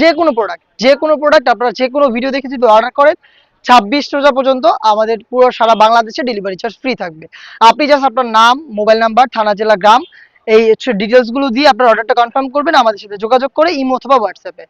যে কোনো প্রোডাক্ট যে কোনো প্রোডাক্ট আপনারা যে কোনো ভিডিও দেখে যদি অর্ডার করেন, ছাব্বিশ রোজা পর্যন্ত আমাদের পুরো সারা বাংলাদেশে ডেলিভারি চার্জ ফ্রি থাকবে। আপনি জাস্ট আপনার নাম মোবাইল নাম্বার থানা, জেলা, গ্রাম, এই হচ্ছে ডিটেলসগুলো দিয়ে আপনার অর্ডারটা কনফার্ম করবেন, আমাদের সাথে যোগাযোগ করে ইমো অথবা হোয়াটসঅ্যাপে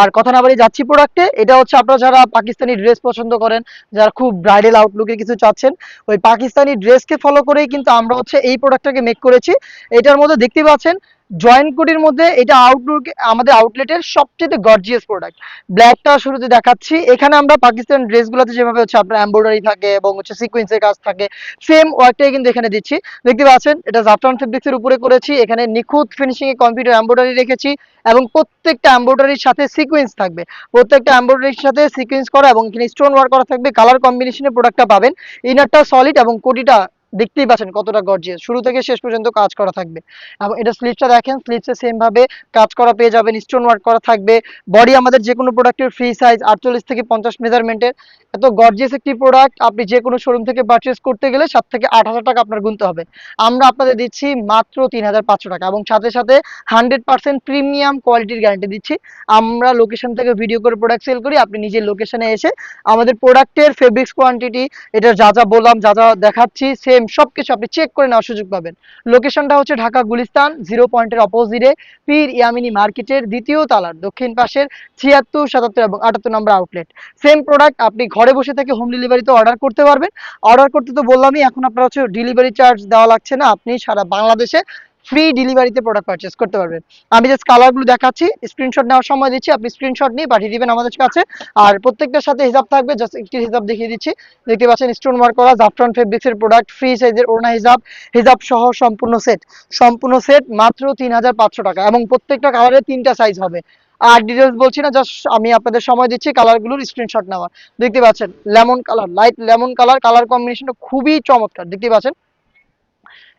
আর কথা না বলে যাচ্ছি প্রোডাক্টে এটা হচ্ছে আপনারা যারা পাকিস্তানি ড্রেস পছন্দ করেন, যারা খুব ব্রাইডাল আউটলুকে কিছু চাচ্ছেন, ওই পাকিস্তানি ড্রেসকে ফলো করেই কিন্তু আমরা হচ্ছে এই প্রোডাক্টটাকে মেক করেছি। এটার মধ্যে দেখতে পাচ্ছেন জয়েন্ট কোটির মধ্যে এটা আউটলুক আমাদের আউটলেটের সবচেয়ে গর্জিয়াস প্রোডাক্ট ব্ল্যাকটা শুরুতে দেখাচ্ছি। এখানে আমরা পাকিস্তান ড্রেসগুলোতে যেভাবে হচ্ছে আপনার এমব্রয়ডারি থাকে এবং হচ্ছে সিকোয়েন্সের কাজ থাকে সেম ওয়ার্কটাই কিন্তু এখানে দিচ্ছি। দেখতে পাচ্ছেন, এটা জাফরান ফেব্রিক্স এর উপরে করেছি। এখানে নিখুঁত ফিনিশিং এ কম্পিউটার এমব্রয়ডারি রেখেছি এবং প্রত্যেকটা এমব্রয়ডারির সাথে সিকোয়েন্স থাকবে। প্রত্যেকটা এমব্রয়ডারির সাথে সিকোয়েন্স করা এবং এখানে স্টোন ওয়ার্ক করা থাকবে। কালার কম্বিনেশনে প্রোডাক্টটা পাবেন। ইনারটা সলিড এবং কোটিটা দেখতেই পাচ্ছেন কতটা গর্জিয়াস শুরু থেকে শেষ পর্যন্ত কাজ করা থাকবে। এবং এটা স্লিপসটা দেখেন স্লিপসে সেম ভাবে কাজ করা পেয়ে যাবেন স্টোন ওয়ার্ক করা থাকবে। বডি আমাদের যে কোনো প্রোডাক্টের ফ্রি সাইজ আটচল্লিশ থেকে পঞ্চাশ মেজারমেন্টের এত গর্জিয়াস একটি প্রোডাক্ট আপনি যে কোনো শোরুম থেকে পারচেস করতে গেলে সাত থেকে আট হাজার টাকা আপনার গুনতে হবে। আমরা আপনাদের দিচ্ছি মাত্র তিন হাজার পাঁচশো টাকা এবং সাথে সাথে হান্ড্রেড পার্সেন্ট প্রিমিয়াম কোয়ালিটির গ্যারান্টি দিচ্ছি। আমরা লোকেশন থেকে ভিডিও করে প্রোডাক্ট সেল করি, আপনি নিজের লোকেশনে এসে আমাদের প্রোডাক্টের ফেব্রিক্স কোয়ান্টিটি এটা যা যা বললাম, যা যা দেখাচ্ছি সেম সব কিছু আপনি চেক করে নেওয়ার সুযোগ পাবেন। লোকেশনটা হচ্ছে ঢাকা গুলিস্তান জিরো পয়েন্টের অপোজিটে পীর ইয়ামিনী মার্কেটের দ্বিতীয় তালার, দক্ষিণ পাশের ছিয়াত্তর, সাতাত্তর এবং আটাত্তর নম্বর আউটলেট সেম প্রোডাক্ট আপনি ঘরে বসে থেকে হোম ডেলিভারিতে অর্ডার করতে পারবেন। অর্ডার করতে তো বললামই, এখন আপনার হচ্ছে ডেলিভারি চার্জ দেওয়া লাগছে না। আপনি সারা বাংলাদেশে ফ্রি ডেলিভারিতে প্রোডাক্ট পারচেস করতে পারবেন। আমি জাস্ট কালারগুলো দেখাচ্ছি স্ক্রিনশট নেওয়ার সময় দিচ্ছি, আপনি স্ক্রিনশট নিয়ে পাঠিয়ে দিবেন আমাদের কাছে। আর প্রত্যেকটার সাথে হিসাব থাকবে জাস্ট একটি হিসাব দেখিয়ে দিচ্ছি। দেখতে পাচ্ছেন স্টোন ওয়ার্ক করা জাফরান ফেব্রিক্স এর প্রোডাক্ট ফ্রি সাইজের ওড়না হিসাব হিসাব সহ সম্পূর্ণ সেট সম্পূর্ণ সেট মাত্র তিন হাজার পাঁচশো টাকা এবং প্রত্যেকটা কালারের তিনটা সাইজ হবে। আর ডিটেলস বলছি না জাস্ট আমি আপনাদের সময় দিচ্ছি কালারগুলোর স্ক্রিনশট নেওয়ার। দেখতে পাচ্ছেন lemon colour light lemon colour colour কম্বিনেশনটা খুবই চমৎকার। দেখতে পাচ্ছেন,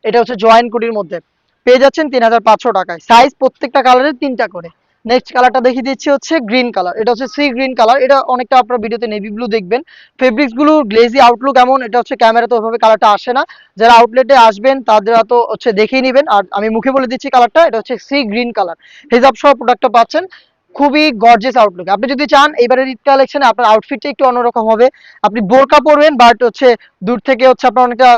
এটা হচ্ছে জয়েন্ট কোটির মধ্যে। পেয়ে যাচ্ছেন তিন হাজার পাঁচশো টাকায়। সাইজ প্রত্যেকটা কালারের তিনটা করে। নেক্সট কালারটা দেখিয়ে দিচ্ছি হচ্ছে গ্রিন কালার এটা হচ্ছে সি গ্রিন কালার এটা অনেকটা আপনার ভিডিওতে নেভি ব্লু দেখবেন। ফেব্রিক্সগুলো গ্লেজি আউটলুক এমন, এটা হচ্ছে ক্যামেরা তো ওইভাবে কালারটা আসে না। যারা আউটলেটে আসবেন, তাদের তো হচ্ছে দেখেই নেবেন। আর আমি মুখে বলে দিচ্ছি কালারটা এটা হচ্ছে সি গ্রিন কালার হিজাব সহ প্রোডাক্টটা পাচ্ছেন। খুবই গর্জেস আউটলুক আপনি যদি চান এবারের ঈদ কালেকশনে আপনার আউটফিটটা একটু অন্যরকম হবে। আপনি বোরকা পরবেন বাট হচ্ছে দূর থেকে হচ্ছে আপনার অনেকটা,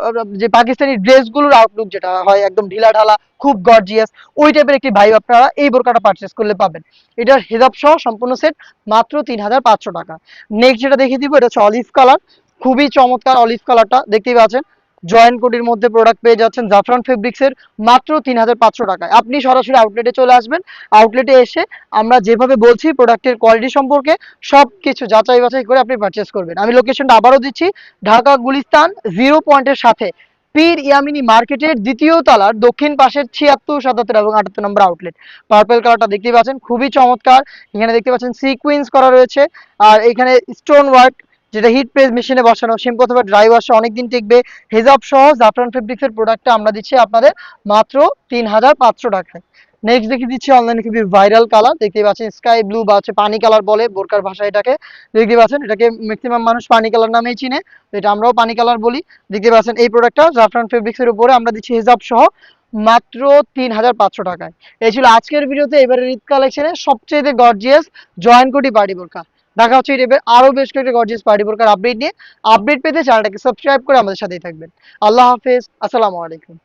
যে পাকিস্তানি ড্রেসগুলোর আউটলুক যেটা হয় একদম ঢিলা ঢালা, খুব গর্জিয়াস ওই টাইপের একটি ভাই আপনারা এই বোরকাটা পারচেস করলে পাবেন। এটার হিজাব সহ সম্পূর্ণ সেট মাত্র তিন হাজার পাঁচশো টাকা। নেক্সট যেটা দেখিয়ে দিব, এটা হচ্ছে অলিভ কালার খুবই চমৎকার অলিভ কালারটা দেখতেই পাচ্ছেন। জয়েন্ট কোটির মধ্যে প্রোডাক্ট পেয়ে যাচ্ছেন জাফরান ফেব্রিক্স এর মাত্র তিন হাজার পাঁচশো টাকায়। আপনি সরাসরি আউটলেটে চলে আসবেন। আউটলেটে এসে আমরা যেভাবে বলছি প্রোডাক্টের কোয়ালিটি সম্পর্কে সব কিছু যাচাই বাছাই করে আপনি পারচেস করবেন। আমি লোকেশনটা আবারও দিচ্ছি, ঢাকা গুলিস্তান জিরো পয়েন্টের সাথে। পীর ইয়ামিনী মার্কেটের দ্বিতীয় তলার দক্ষিণ পাশের ছিয়াত্তর সাতাত্তর এবং আটাত্তর নম্বর আউটলেট পার্পেল কালারটা দেখতে পাচ্ছেন, খুবই চমৎকার। এখানে দেখতে পাচ্ছেন সিকুইন্স করা রয়েছে। আর এখানে স্টোন ওয়ার্ক যেটা হিট প্রেস মেশিনে বসানো শ্যাম্পু অথবা ড্রাই ওয়াশে অনেকদিন টিকবে। হেজাব সহ জাফরান ফেব্রিক্স এর প্রোডাক্টটা আমরা দিচ্ছি আপনাদের মাত্র তিন হাজার পাঁচশো টাকায়। নেক্সট দেখিয়ে দিচ্ছি অনলাইনে খুবই ভাইরাল কালার দেখতে পাচ্ছেন স্কাই ব্লু বা হচ্ছে পানি কালার বলে বোরকার ভাষায় এটাকে। দেখতে পাচ্ছেন এটাকে ম্যাক্সিমাম মানুষ পানি কালার নামেই চিনে। এটা আমরাও পানি কালার বলি। দেখতে পাচ্ছেন এই প্রোডাক্টটা জাফরান ফেব্রিক্স এর উপরে আমরা দিচ্ছি হেজাব সহ মাত্র তিন হাজার পাঁচশো টাকায়। এই ছিল আজকের ভিডিওতে এবারের ঈদ কালেকশনে সবচেয়ে গর্জিয়াস জয়েন্ট কোটি পার্টি বোরকা। দেখা হচ্ছে এই টাইপের আরও বেশ কয়েকটা গর্জিয়াস পার্টি বোরকার আপডেট নিয়ে। আপডেট পেতে চ্যানেলটাকে সাবস্ক্রাইব করে আমাদের সাথেই থাকবেন। আল্লাহ হাফেজ। আসসালামু আলাইকুম।